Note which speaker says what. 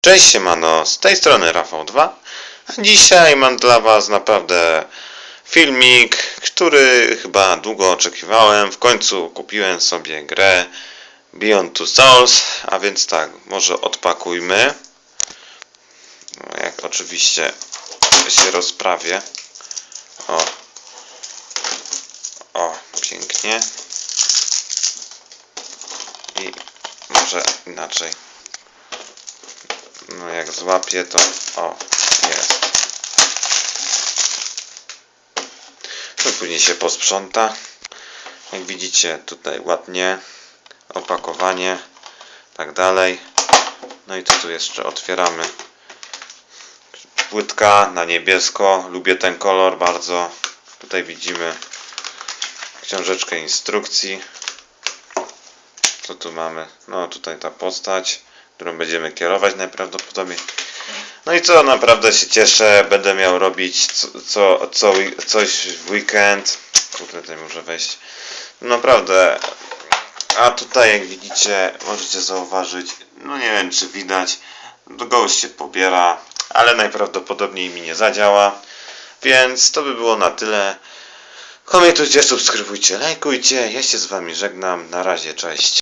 Speaker 1: Cześć siemano, z tej strony Rafał 2 a dzisiaj mam dla was naprawdę filmik, który chyba długo oczekiwałem. W końcu kupiłem sobie grę Beyond Two Souls, a więc tak, może odpakujmy. No, jak oczywiście się rozprawię. O. O, pięknie. I może inaczej. No jak złapię to o jest. No później się posprząta. Jak widzicie tutaj ładnie opakowanie tak dalej. No i co tu jeszcze otwieramy? Płytka na niebiesko. Lubię ten kolor bardzo. Tutaj widzimy książeczkę instrukcji. Co tu mamy? No tutaj ta postać, którą będziemy kierować najprawdopodobniej. No i co, naprawdę się cieszę, będę miał robić co, co, co, coś w weekend. Kurde, tutaj muszę wejść. Naprawdę. A tutaj jak widzicie, możecie zauważyć, no nie wiem czy widać, gość się pobiera, ale najprawdopodobniej mi nie zadziała. Więc to by było na tyle. Komentujcie, subskrybujcie, lajkujcie. Ja się z wami żegnam. Na razie, cześć.